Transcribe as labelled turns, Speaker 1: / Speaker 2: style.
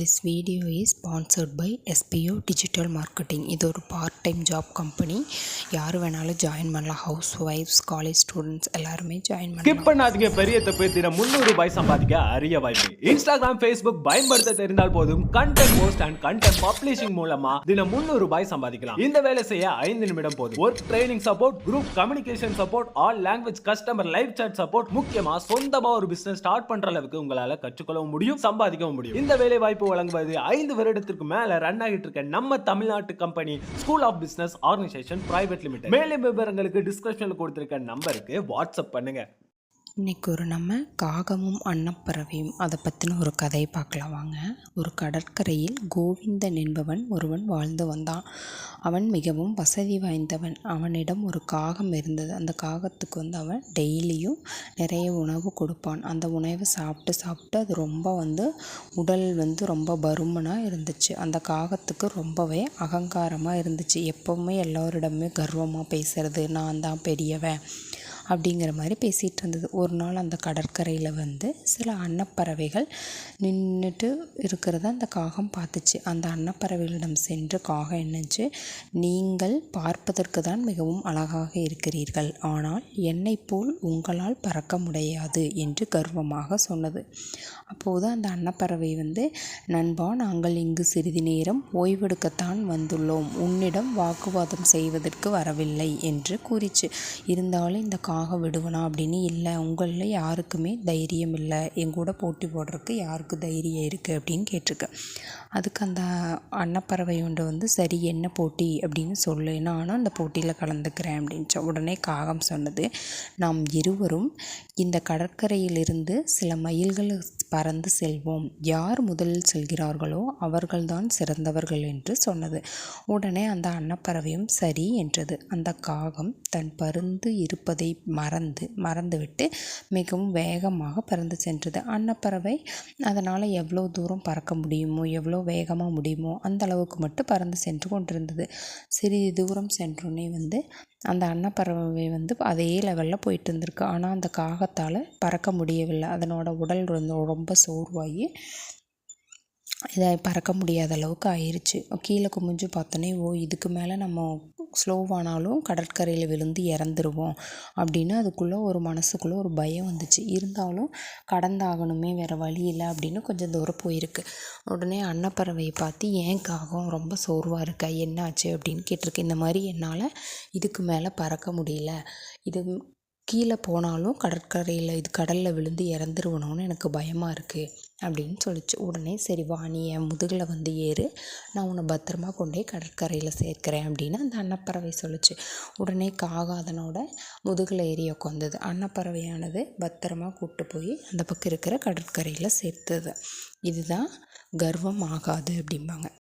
Speaker 1: This video is sponsored by SPO digital marketing இது ஒரு part time job company யார் வேணாலும் ஜாயின் பண்ணலாம். ஹவுஸ் ஒய்ஃப்ஸ் காலேஜ் ஸ்டூடெண்ட்ஸ் எல்லாருமே ஜாயின்
Speaker 2: ஸ்கிப்
Speaker 1: பண்ணலாம்
Speaker 2: பண்ணாதீங்க. பெரிய தப்பு தினம் முந்நூறு ரூபாய் சம்பாதிக்க அரிய வாய்ப்பு. இன்ஸ்டாகிராம் ஃபேஸ்புக் பயன்படுத்த தெரிந்தால் போதும். Content post and content publishing மூலமா தினம் முந்நூறு ரூபாய் சம்பாதிக்கலாம். இந்த வேலை செய்ய ஐந்து நிமிடம் போதும். Work training support group communication support all language customer live chat support முக்கியமா சொந்தமா ஒரு பிசினஸ் ஸ்டார்ட் பண்ற அளவுக்கு உங்களால கற்றுக்கொள்ளவும் முடியும் சம்பாதிக்கவும் முடியும். இந்த வேலை வாய்ப்பு வழங்குவது ஐந்து வருடத்திற்கு மேல ரன் ஆகிட்டு இருக்க நம்ம தமிழ்நாட்டு company school of business organisation private limited மேலும் விவரங்களுக்கு டிஸ்கிரிப்ஷன்ல கொடுத்திருக்க நம்பருக்கு வாட்ஸ்அப் பண்ணுங்க.
Speaker 1: இன்னைக்கு ஒரு நம்ம காகமும் அன்னப்பறவையும் அதை பற்றின ஒரு கதையை பார்க்கலாம் வாங்க. ஒரு கடற்கரையில் கோவிந்தன் என்பவன் ஒருவன் வாழ்ந்து வந்தான். அவன் மிகவும் வசதி வாய்ந்தவன். அவனிடம் ஒரு காகம் இருந்தது. அந்த காகத்துக்கு வந்து அவன் டெய்லியும் நிறைய உணவு கொடுப்பான். அந்த உணவை சாப்பிட்டு சாப்பிட்டு அது ரொம்ப வந்து உடல் வந்து ரொம்ப பருமனாக இருந்துச்சு. அந்த காகத்துக்கு ரொம்பவே அகங்காரமாக இருந்துச்சு. எப்போவுமே எல்லோரிடமே கர்வமாக பேசுகிறது நான் தான் பெரியவன். அப்படிங்கிற மாதிரி பேசிகிட்டு இருந்தது. ஒரு நாள் அந்த கடற்கரையில் வந்து சில அன்னப்பறவைகள் நின்றுட்டு இருக்கிறத அந்த காகம் பார்த்துச்சு. அந்த அன்னப்பறவைகளிடம் சென்று காகம் என்னச்சு நீங்கள் பார்ப்பதற்கு தான் மிகவும் அழகாக இருக்கிறீர்கள். ஆனால் என்னை போல் உங்களால் பறக்க முடியாது என்று கர்வமாக சொன்னது. அப்போது அந்த அன்னப்பறவை வந்து நண்பா நாங்கள் இங்கு சிறிது நேரம் ஓய்வெடுக்கத்தான் வந்துள்ளோம். உன்னிடம் வாக்குவாதம் செய்வதற்கு வரவில்லை என்று கூறிச்சு. இருந்தாலும் இந்த காகம் விடுவனா அப்படின்னு இல்லை. உங்களில் யாருக்குமே தைரியம் இல்லை. என் கூட போட்டி போடுறதுக்கு யாருக்கு தைரியம் இருக்குது அப்படின்னு கேட்டிருக்கு. அதுக்கு அந்த அன்னப்பறவை ஒன்று வந்து சரி என்ன போட்டி? அப்படின்னு சொல்லு. நானும் அந்த போட்டியில் கலந்துக்கிறேன் அப்படின்ச்சு உடனே காகம் சொன்னது. நாம் இருவரும் இந்த கடற்கரையிலிருந்து சில மைல்கள் பறந்து செல்வோம். யார் முதலில் செல்கிறார்களோ அவர்கள்தான் சிறந்தவர்கள் என்று சொன்னது. உடனே அந்த அன்னப்பறவையும் சரி என்றது. அந்த காகம் தன் பருந்து இருப்பதை மறந்து மறந்துவிட்டு மிகவும் வேகமாக பறந்து சென்றது. அன்னப்பறவை அதனால் எவ்வளோ தூரம் பறக்க முடியுமோ எவ்வளோ வேகமாக முடியுமோ அந்த அளவுக்கு மட்டும் பறந்து சென்று கொண்டிருந்தது. சிறிது தூரம் சென்றோன்னே வந்து அந்த அன்னப்பறவை வந்து அதே லெவலில் போயிட்டு இருந்திருக்கு ஆனால் அந்த காகத்தால் பறக்க முடியவில்லை. அதனோட உடல் வந்து ரொம்ப சோர்வாகி இதை பறக்க முடியாத அளவுக்கு ஆயிடுச்சு கீழே குமிஞ்சு பார்த்தோன்னே ஓ இதுக்கு மேலே நம்ம ஸ்லோவானாலும் கடற்கரையில் விழுந்து இறந்துருவோம். அப்படின்னு அதுக்குள்ளே ஒரு மனசுக்குள்ளே ஒரு பயம் வந்துச்சு. இருந்தாலும் கடந்தாகணுமே வேறு வழி இல்லை அப்படின்னு கொஞ்சம் தூரம் போயிருக்கு. உடனே அன்னப்பறவையை பார்த்து ஏன் காகம் ரொம்ப சோர்வாக இருக்கா? என்ன ஆச்சு அப்படின்னு கேட்டிருக்கு. இந்த மாதிரி என்னால் இதுக்கு மேலே பறக்க முடியல. இது கீழே போனாலும் கடற்கரையில் இது கடலில் விழுந்து இறந்துருவணும்னு எனக்கு பயமாக இருக்குது அப்படின்னு சொல்லிச்சு. உடனே சரி வா நீ என் முதுகில் வந்து ஏறு நான் உன்னை பத்திரமா கொண்டு போய் கடற்கரையில் சேர்க்குறேன் அப்படின்னு அந்த அன்னப்பறவை சொல்லிச்சு. உடனே காகம் அதனோட முதுகில் ஏறி உட்காந்தது அன்னப்பறவையானது பத்திரமா கூப்பிட்டு போய் அந்த பக்கம் இருக்கிற கடற்கரையில் சேர்த்தது. இதுதான் கர்வம் ஆகாது அப்படிம்பாங்க.